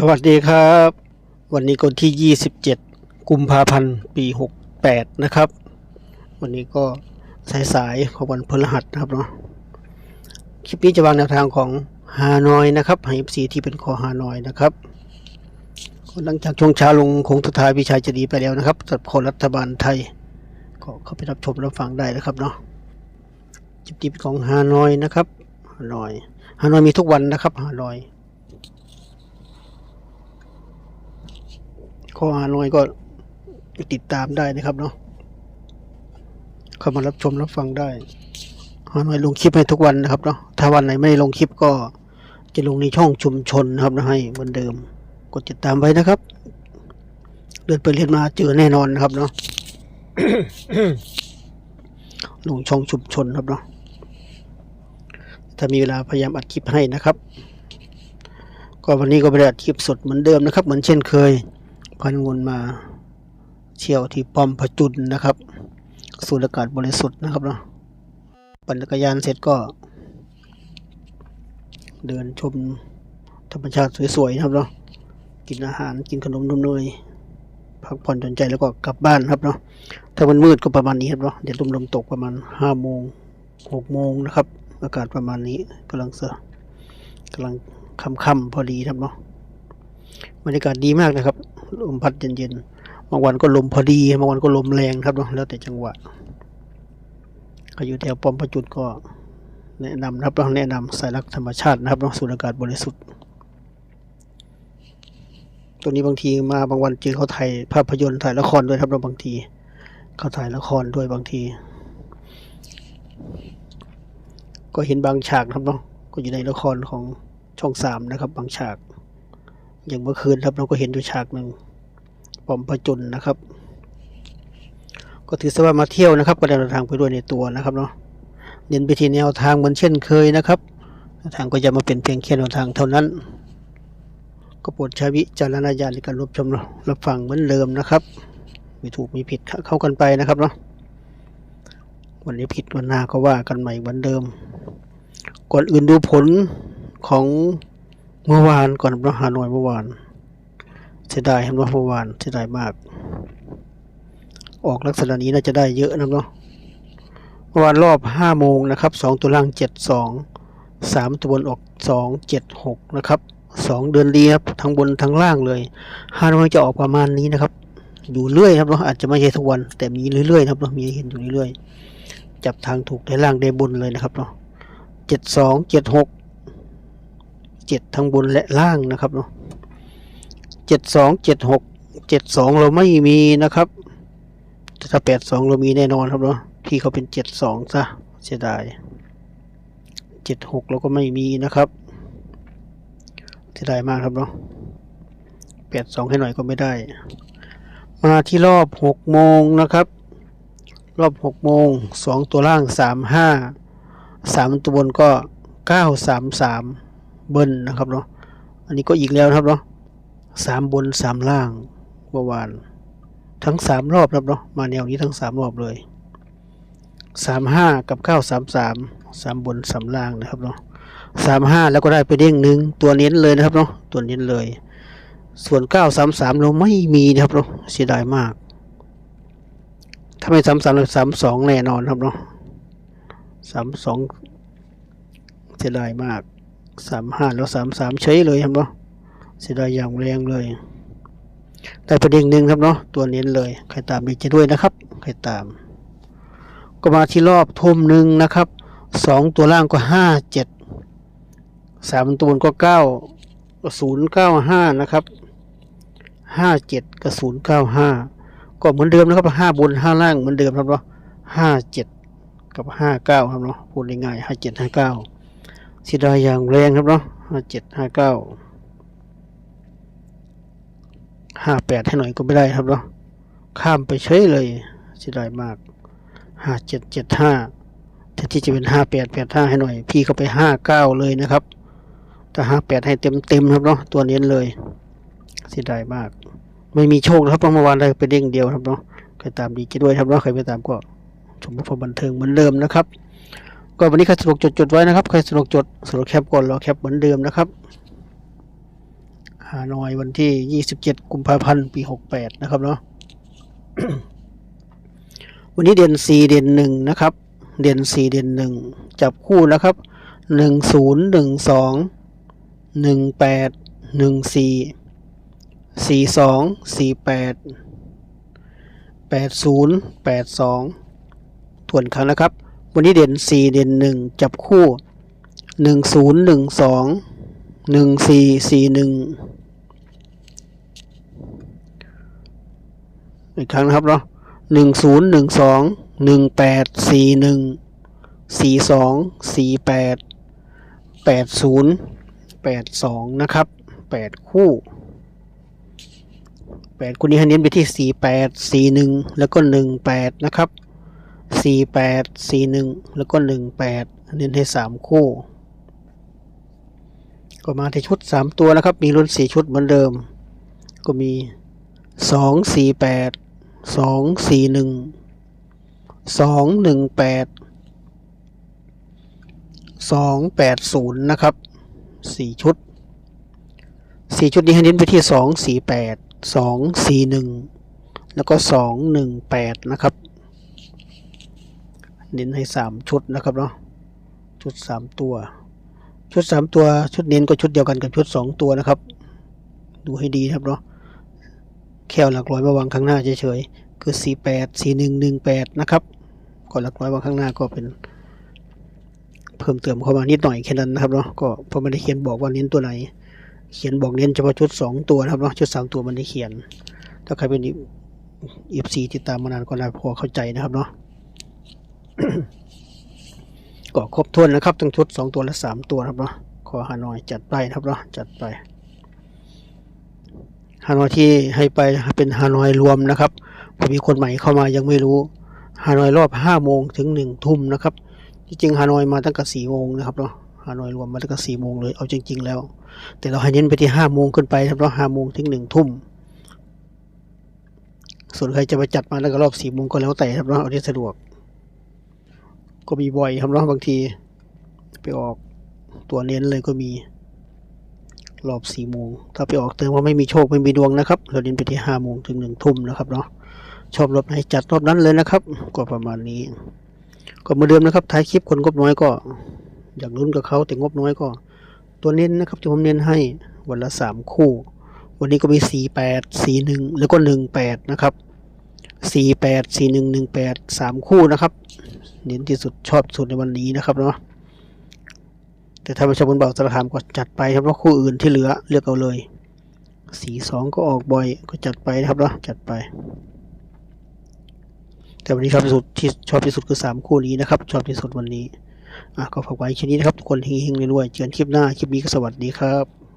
สวัสดีครับ วันนี้ก็ที่ 27 กุมภาพันธ์ ปี 68 นะครับ วันนี้ก็สายๆของวันพฤหัสนะครับเนาะคลิปนี้จะวางแนวทางของฮานอยนะครับให้ FC ที่เป็นคอฮานอยนะครับหลังจากช่วงเช้าลงคงทุทายวิชัยจะดีไปแล้วนะครับสำหรับคนรัฐบาลไทย ก็เข้าไปรับชมรับฟังได้นะครับเนาะคลิปนี้เป็นของฮานอยนะครับฮานอยฮานอยมีทุกวันนะครับฮานอย ข้อหาน้อยก็ติดตามได้นะครับเนาะเข้ามารับชมรับฟังได้หาน้อยลงคลิปให้ทุกวันนะครับเนาะถ้าวันไหนไม่ลงคลิปก็จะลงในช่องชุมชนนะครับนะให้เหมือนเดิม กดติดตามไว้นะครับ เดินไปเรียนมาเจอแน่นอนนะครับเนาะลงช่องชุมชนครับเนาะถ้ามีเวลาพยายามอัดคลิปให้นะครับ ก็วันนี้ก็ไปอัดคลิปสดเหมือนเดิมนะครับ เหมือนเช่นเคย พันวนมาเชี่ยวที่ป้อมพจุลนะครับ สูดอากาศบริสุทธิ์นะครับเนาะปั่นจักรยานเสร็จก็ เดินชมธรรมชาติสวยๆนะครับเนาะกินอาหารกินขนมนมเนยพักผ่อนจนใจแล้วก็กลับบ้านครับเนาะถ้ามันมืดก็ประมาณนี้ครับเนาะเดี๋ยวลมลมตกประมาณห้าโมงหกโมงนะครับ อากาศประมาณนี้กำลังเสือกำลังค่ำๆพอดีครับเนาะบรรยากาศดีมากนะครับ ลมพัดเย็นๆ บางวันก็ลมพอดี บางวันก็ลมแรงครับเนาะแล้วแต่จังหวะก็อยู่แถวปอมประจุดก็แนะนำนะครับแนะนำสายรักธรรมชาตินะครับสูดอากาศบริสุทธิ์ ตัวนี้บางทีมาบางวันเจอเขาถ่ายภาพยนตร์ถ่ายละครด้วยครับเราบางทีเขาถ่ายละครด้วยบางที ก็เห็นบางฉากครับเนาะก็อยู่ในละครของช่องสามนะครับ บางฉาก อย่างเมื่อคืนครับเราก็เห็นอยู่ฉากหนึ่งปอมประจุนนะครับ ก็ถือซะว่ามาเที่ยวนะครับ ก็ได้เดินทางไปด้วยในตัวนะครับเนาะเน้นไปที่แนวทางเหมือนเช่นเคยนะครับทางก็จะมาเป็นเพียงแค่แนวทางเท่านั้น ก็โปรดใช้วิจารณญาณในการรับชมรับฟังเหมือนเดิมนะครับ มีถูกมีผิดเข้ากันไปนะครับเนาะวันนี้ผิดวันหน้าก็ว่ากันใหม่เหมือนเดิม ก่อนอื่นดูผลของ เมื่อวานก่อนพระหาหน่วยเมื่อวานเสียดายครับว่าเมื่อวานเสียดายมาก ออกลักษณะนี้น่าจะได้เยอะนะเนาะเมื่อวานรอบห้าโมงนะครับสองตัวล่างเจ็ดสองสามตัวบนออกสองเจ็ดหกนะครับสองเดือนดีครับทั้งบนทั้งล่างเลยฮานอยจะออกประมาณนี้นะครับ อยู่เรื่อยครับเนาะอาจจะไม่ใช่ทุกวัน แต่มีเรื่อยๆครับเนาะมีเห็นอยู่เรื่อยๆจับทางถูกได้ล่างได้บนเลยนะครับเนาะเจ็ดสองเจ็ดหก เจ็ดทั้งบนและล่างนะครับเนาะเจ็ดสองเจ็ดหกเจ็ดสองเราไม่มีนะครับถ้าแปดสองเรามีแน่นอนครับเนาะพี่เขาเป็นเจ็ดสองซะเสียดายเจ็ดหกเราก็ไม่มีนะครับเสียดายมากครับเนาะแปดสองให้หน่อยก็ไม่ได้ มาที่รอบหกโมงนะครับ รอบหกโมงสองตัวล่างสามห้าสามตัวบนก็เก้าสามสาม เบิ้ลนะครับเนาะอันนี้ก็อีกแล้วนะครับเนาะสามบนสามล่างเมื่อวาน ทั้งสามรอบนะครับเนาะมาแนวนี้ทั้งสามรอบเลยสามห้ากับเก้าสามสามสามบนสามล่างนะครับเนาะสามห้าแล้วก็ได้ไปเด้งหนึ่งตัวเน้นเลยนะครับเนาะตัวเน้นเลย ส่วนเก้าสามสามเราไม่มีนะครับเนาะเสียดายมากถ้าไม่สามสามเราสามสองแน่นอนครับเนาะสามสองเสียดายมาก สามห้าแล้วสามสามเฉยเลยครับเนาะเสียดายอย่างแรงเลย ได้ประเด็นหนึ่งครับเนาะตัวเน้นเลย ใครตามดีจะด้วยนะครับ ใครตาม ก็มาที่รอบทุ่มหนึ่งนะครับสองตัวล่างก็ห้าเจ็ดสามตัวบนก็เก้าศูนย์เก้าห้านะครับห้าเจ็ดกับศูนย์เก้าห้าก็เหมือนเดิมนะครับห้าบนห้าล่างเหมือนเดิมครับเนาะห้าเจ็ดกับห้าเก้าครับเนาะพูดง่ายๆห้าเจ็ดห้าเก้า เสียดายอย่างแรงครับเนาะห้าเจ็ดห้าเก้าห้าแปดให้หน่อยก็ไม่ได้ครับเนาะข้ามไปเฉยเลยเสียดายมากห้าเจ็ดเจ็ดห้าแทนที่จะเป็นห้าแปดแปดห้าให้หน่อย พี่เขาไปห้าเก้าเลยนะครับ แต่ห้าแปดให้เต็มเต็มครับเนาะตัวเน้นเลยเสียดายมาก ไม่มีโชคนะครับเพราะเมื่อวานได้ไปเด้งเดียวครับเนาะใครตามดีจะด้วยครับเนาะใครไม่ตามก็ชมพบันเทิงเหมือนเดิมนะครับ ก็วันนี้ใครสะดวกจดจดไว้นะครับ ใครสะดวกจดสะดวกแคปก่อนรอแคปเหมือนเดิมนะครับฮานอยวันที่ 27 กุมภาพันธ์ ปี 68 นะครับเนาะ วันนี้เด่น4 เด่น1 นะครับ เด่น4 เด่น 1 จับคู่นะครับ 10 12 18 14 42 48 80 82 ทวนครั้งนะครับ วันนี้เด่น4เด่น1จับคู่10 12หนึ่งสี่สี่หนึ่งอีกครั้งนะครับเนาะหนึ่งศูนย์หนึ่งสองหนึ่งแปดสี่หนึ่งสี่สองสี่แปดแปดศูนย์แปดสองนะครับแปดคู่แปดคู่นี้ให้เน้นไปที่สี่แปดสี่หนึ่งแล้วก็หนึ่งแปดนะครับ สี่แปดสี่หนึ่งแล้วก็หนึ่งแปดเน้นให้สามคู่ ก็มาที่ชุด 3 ตัวนะครับ มีรุ่น 4 ชุดเหมือนเดิม ก็มี 2 4 8 2 4 1 2 1 8 2 8 0 นะครับ 4 ชุด 4 ชุดนี้ให้เน้นไปที่ 2 4 8 2 4 1 แล้วก็ 2 1 8 นะครับ เน้นให้3ชุดนะครับเนาะชุด3ตัว ชุดสามตัวชุดเน้นก็ชุดเดียวกันกับชุดสองตัวนะครับ ดูให้ดีครับเนาะแค่าหลักร้อยมาวางข้างหน้าเฉยๆคือสี่แปดสี่หนึ่งหนึ่งแปดนะครับก็หลักร้อยวางข้างหน้าก็เป็น เพิ่มเติมเข้ามานิดหน่อยแค่นั้นนะครับเนาะก็พราะไม่ได้เขียนบอกว่าเน้นตัวไหน เขียนบอกเน้นเฉพาะชุดสองตัวนะครับเนาะชุดสามตัวมันได้เขียน ถ้าใครเป็นอีฟซีติดตามมานานก็น่าพอเข้าใจนะครับเนาะ ก็ครบถ้วนนะครับทั้งชุด2ตัวและ3ตัวครับเนาะขอฮานอยจัดไปครับเนาะจัดไปฮานอยที่ให้ไปเป็นฮานอยรวมนะครับพอมีคนใหม่เข้ามายังไม่รู้ฮานอยรอบ5โมงถึง1ทุ่มนะครับจริงๆฮานอยมาตั้งแต่4โมงนะครับเนาะฮานอยรวมมาตั้งแต่4โมงเลยเอาจริง ๆ แล้ว แต่เราให้เน้นไปที่5โมงขึ้นไปครับเนาะ5โมงถึง1ทุ่มส่วนใครจะไปจัดมาแล้วก็รอบ4โมงก็แล้วแต่ครับเนาะเอาที่สะดวก ก็มีบ่อยครับเนาะบางที ไปออกตัวเน้นเลยก็มีรอบสี่โมง ถ้าไปออกเติมว่าไม่มีโชคไม่มีดวงนะครับ เราเน้นไปที่ห้าโมงถึงหนึ่งทุ่มนะครับเนาะชอบรอบไหนจัดรอบนั้นเลยนะครับ ก็ประมาณนี้ ก็เหมือนเดิมนะครับท้ายคลิปคนงบน้อยก็ อยากลุ้นกับเขาแต่งบน้อยก็ ตัวเน้นนะครับที่ผมเน้นให้วันละสามคู่ วันนี้ก็มีสี่แปดสี่หนึ่งแล้วก็หนึ่งแปดนะครับ สี่แปดสี่หนึ่งหนึ่งแปดสามคู่นะครับ เน้นที่สุดชอบสุดในวันนี้นะครับเนาะแต่ถ้าไม่ชอบบนเบาสารคามก็จัดไปครับเพราะคู่อื่นที่เหลือเลือกเอาเลยสีสองก็ออกบ่อยก็จัดไปนะครับเนาะจัดไป แต่วันนี้ชอบที่สุดที่ชอบที่สุดคือสามคู่นี้นะครับ ชอบที่สุดวันนี้อะก็ฝากไว้แค่นี้นะครับทุกคนเฮงๆรวยๆเจอกันคลิปหน้าคลิปนี้ก็สวัสดีครับ